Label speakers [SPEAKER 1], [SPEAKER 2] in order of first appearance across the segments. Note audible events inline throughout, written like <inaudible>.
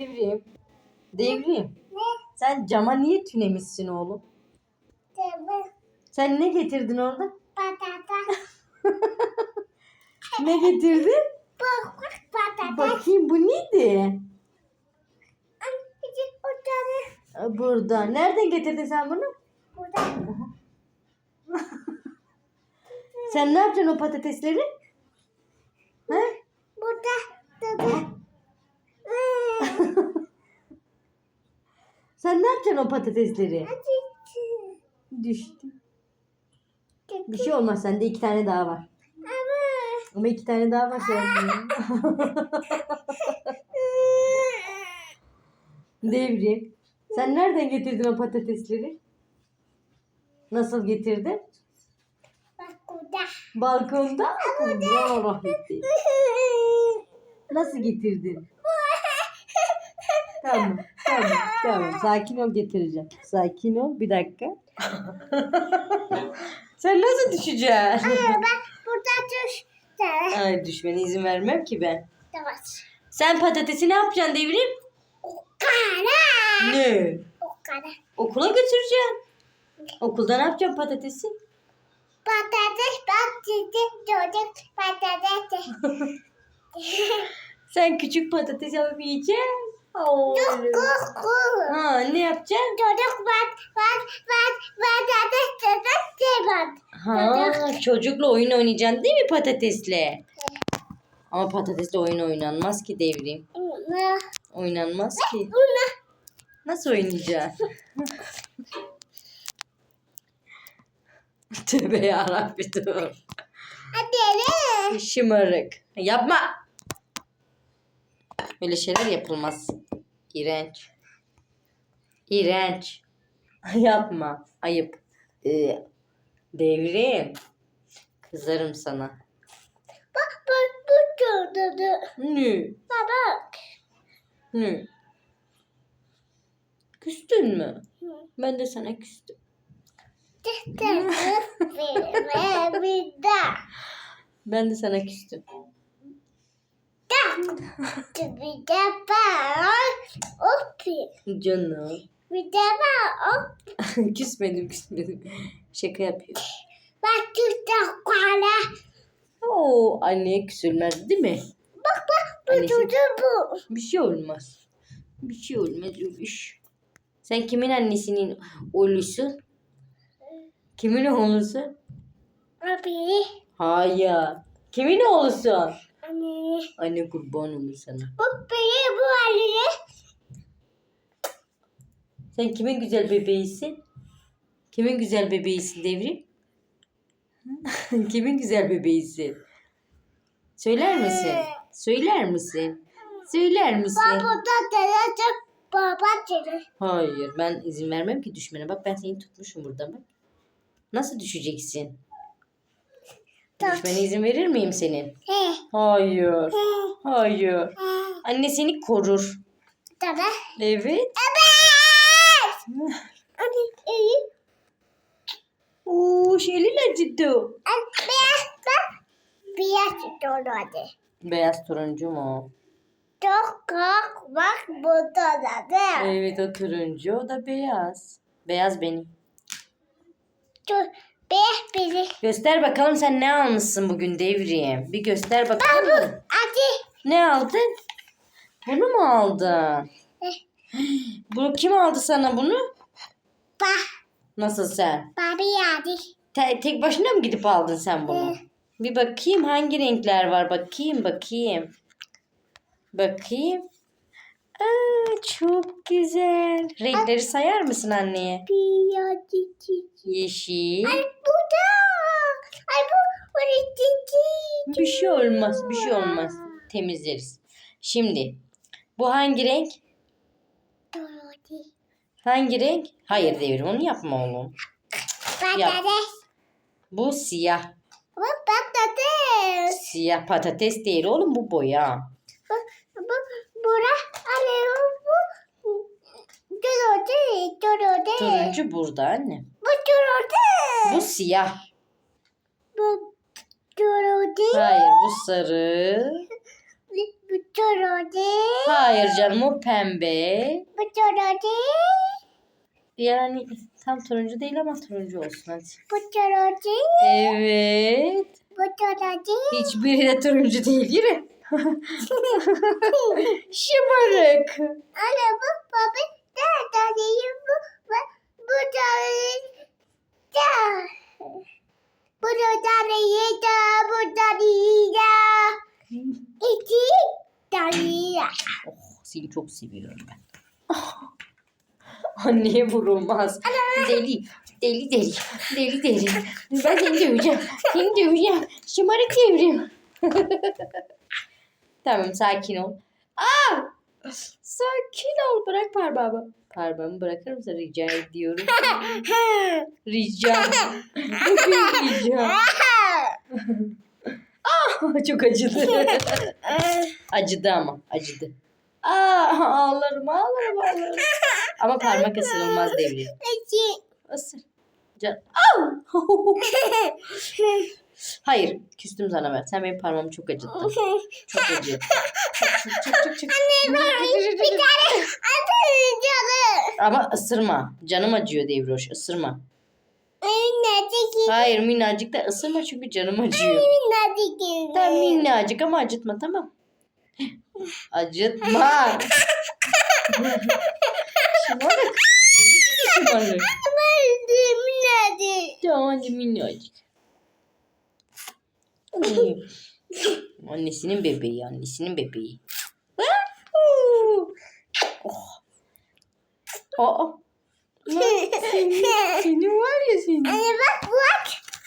[SPEAKER 1] Devrim. Devrim.
[SPEAKER 2] Ne?
[SPEAKER 1] Sen cama niye tünemişsin oğlum?
[SPEAKER 2] Tabii.
[SPEAKER 1] Sen ne getirdin orada?
[SPEAKER 2] Patata.
[SPEAKER 1] Ne getirdin?
[SPEAKER 2] Bak patata.
[SPEAKER 1] Bakayım bu neydi? Aa, Burada. Nereden getirdin sen bunu?
[SPEAKER 2] Burada.
[SPEAKER 1] Sen ne yapacaksın o patatesleri? He?
[SPEAKER 2] Burada. Tabii. Hmm.
[SPEAKER 1] Sen ne yapacaksın o patatesleri? Düştü. Bir şey olmaz. Sende iki tane daha var.
[SPEAKER 2] Ama.
[SPEAKER 1] Ama iki tane daha var sende. <laughs> Devrim. Sen nereden getirdin o patatesleri? Nasıl getirdin?
[SPEAKER 2] Burada.
[SPEAKER 1] Balkonda. Ya rahmetli. Nasıl getirdin? <laughs> Tamam, tamam, tamam. Sakin ol getireceğim. Sakin ol. Bir dakika. <laughs> Sen nasıl düşeceksin?
[SPEAKER 2] Aa, bak burada düş. Tamam.
[SPEAKER 1] Ay düşmene izin vermem ki ben.
[SPEAKER 2] Tamam.
[SPEAKER 1] Sen patatesi ne yapacaksın devrim?
[SPEAKER 2] O kadar.
[SPEAKER 1] Ne?
[SPEAKER 2] O kadar.
[SPEAKER 1] Okula götüreceksin. Okulda ne yapacaksın patatesi?
[SPEAKER 2] Patates çizdim çocuk patates. <laughs>
[SPEAKER 1] Sen küçük patates yapıp yiyeceksin.
[SPEAKER 2] Kuku.
[SPEAKER 1] Ha ne yapacaksın?
[SPEAKER 2] Çocuk bak bak bak patates çocuk sevmem.
[SPEAKER 1] Ha çocukla oyun oynayacaksın değil mi patatesle? Ama patatesle oyun oynanmaz ki devrim. Oynanmaz ki. Nasıl oynayacaksın? <laughs> Tövbe yarabbim dur.
[SPEAKER 2] Hadi ne?
[SPEAKER 1] Şımarık. Yapma. Öyle şeyler yapılmaz. İğrenç. İğrenç. <laughs> Yapma. Ayıp. Ee, devrim. Kızarım sana.
[SPEAKER 2] Bak bak bu çocuğu.
[SPEAKER 1] Ne?
[SPEAKER 2] Bak.
[SPEAKER 1] Ne? Küstün mü? Ben de sana küstüm. <laughs> Ben de sana küstüm.
[SPEAKER 2] Bir de bak. Hop.
[SPEAKER 1] Canım.
[SPEAKER 2] Bir de bak. Hop. <laughs>
[SPEAKER 1] küsmedim küsmedim. Şaka yapıyorum.
[SPEAKER 2] Bak çocuk kara.
[SPEAKER 1] Oo, anneye küsülmez değil mi?
[SPEAKER 2] Bak bak bu
[SPEAKER 1] Annesi-
[SPEAKER 2] çocuk bu.
[SPEAKER 1] Bir şey olmaz. Bir şey olmaz Uluş. Sen kimin annesinin oğlusun? Kimin oğlusun?
[SPEAKER 2] Abi.
[SPEAKER 1] Hayır. Kimin oğlusun?
[SPEAKER 2] Anne.
[SPEAKER 1] Anne kurban olur sana.
[SPEAKER 2] Bak beni bu haline.
[SPEAKER 1] Sen kimin güzel bebeğisin? Kimin güzel bebeğisin devrim? <laughs> kimin güzel bebeğisin? Söyler misin? Söyler misin? Söyler misin?
[SPEAKER 2] Baba da gelecek baba gelir.
[SPEAKER 1] Hayır ben izin vermem ki düşmene. Bak ben seni tutmuşum burada bak. Nasıl düşeceksin?
[SPEAKER 2] Tak.
[SPEAKER 1] Düşmene izin verir miyim senin?
[SPEAKER 2] He.
[SPEAKER 1] Hayır.
[SPEAKER 2] He.
[SPEAKER 1] Hayır.
[SPEAKER 2] He.
[SPEAKER 1] Anne seni korur.
[SPEAKER 2] Tabii.
[SPEAKER 1] Evet.
[SPEAKER 2] Evet. <laughs>
[SPEAKER 1] Oo şeyler acıdı.
[SPEAKER 2] Beyaz. Beyaz hadi.
[SPEAKER 1] Beyaz turuncu mu?
[SPEAKER 2] Çok kalk bak burada da mi?
[SPEAKER 1] Evet o turuncu o da beyaz. Beyaz benim.
[SPEAKER 2] Çok beyaz biri.
[SPEAKER 1] Göster bakalım sen ne almışsın bugün devriye. Bir göster bakalım.
[SPEAKER 2] Hadi.
[SPEAKER 1] Ne aldın? Bunu mu aldın?
[SPEAKER 2] Eh, <gasps>
[SPEAKER 1] Bunu kim aldı sana bunu?
[SPEAKER 2] Bak.
[SPEAKER 1] Nasıl sen?
[SPEAKER 2] Babi hadi.
[SPEAKER 1] Te- tek başına mı gidip aldın sen bunu?
[SPEAKER 2] Evet.
[SPEAKER 1] Bir bakayım hangi renkler var. Bakayım bakayım. Bakayım. Aa, çok güzel. Renkleri sayar mısın anneye? Yeşil
[SPEAKER 2] bu da. Ay bu bu çiçek.
[SPEAKER 1] Bir şey olmaz. Bir şey olmaz. Temizleriz. Şimdi bu hangi renk? Hangi renk? Hayır devrim onu yapma oğlum.
[SPEAKER 2] Patates.
[SPEAKER 1] Bu siyah.
[SPEAKER 2] Bu patates.
[SPEAKER 1] Siyah patates değil oğlum bu boya.
[SPEAKER 2] Bu, bu, bura, anne bu, duru değil, duru değil.
[SPEAKER 1] Turuncu burada anne.
[SPEAKER 2] Bu değil.
[SPEAKER 1] Bu siyah.
[SPEAKER 2] Duru değil.
[SPEAKER 1] Hayır bu sarı.
[SPEAKER 2] Bu duru turuncu.
[SPEAKER 1] Hayır canım o pembe.
[SPEAKER 2] Bu turuncu.
[SPEAKER 1] Yani tam turuncu değil ama turuncu olsun hadi.
[SPEAKER 2] Bu turuncu.
[SPEAKER 1] Evet.
[SPEAKER 2] Bu turuncu.
[SPEAKER 1] Hiçbiri de turuncu değil yürü. Şımarık.
[SPEAKER 2] Anne bu baba da da değil bu bu bu da da bu da değil da bu da değil da iki da.
[SPEAKER 1] Oh, seni çok seviyorum ben. <laughs> Anneye vurulmaz. Deli, deli deli, deli deli. Ben seni döveceğim. Seni döveceğim. Şımarık devrim. <laughs> tamam sakin ol. Aa! Sakin ol. Bırak parmağımı. Parmağımı bırakır mısın rica ediyorum. <laughs> rica. Bugün rica. <laughs> Ah, çok acıdı. <laughs> acıdı ama acıdı. Aa, ağlarım ağlarım ağlarım. Ama parmak ısırılmaz devrim.
[SPEAKER 2] İki.
[SPEAKER 1] Isır. Can. Hayır, küstüm sana ben. Sen benim parmağımı çok acıttın. <laughs> Çok acı. Çık çık çık çık.
[SPEAKER 2] Bir tane atın canı.
[SPEAKER 1] Ama ısırma. Canım acıyor Devroş. Isırma.
[SPEAKER 2] Minnacık.
[SPEAKER 1] Hayır minnacık da ısırma çünkü canım acıyor.
[SPEAKER 2] Minnacık.
[SPEAKER 1] Tamam minnacık ama acıtma tamam. Acıtma. Şımarık. <laughs> Şımarık.
[SPEAKER 2] Minnacık.
[SPEAKER 1] Tamam minnacık. Annesinin bebeği, annesinin bebeği. Oh. Aa. <laughs> Seni var ya seni.
[SPEAKER 2] Anne bak bak.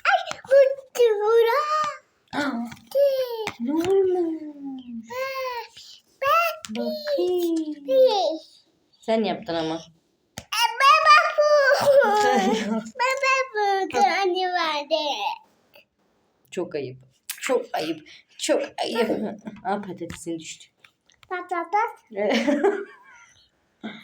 [SPEAKER 2] Ay bu tıvıra.
[SPEAKER 1] Ne olmuş?
[SPEAKER 2] Bak.
[SPEAKER 1] Bakayım. Sen yaptın ama.
[SPEAKER 2] Ben bak bu. Ben ben <laughs> bu. Anne vardı.
[SPEAKER 1] Çok ayıp. Çok ayıp. Çok ayıp. Aa patatesin düştü.
[SPEAKER 2] Pat pat pat. <laughs>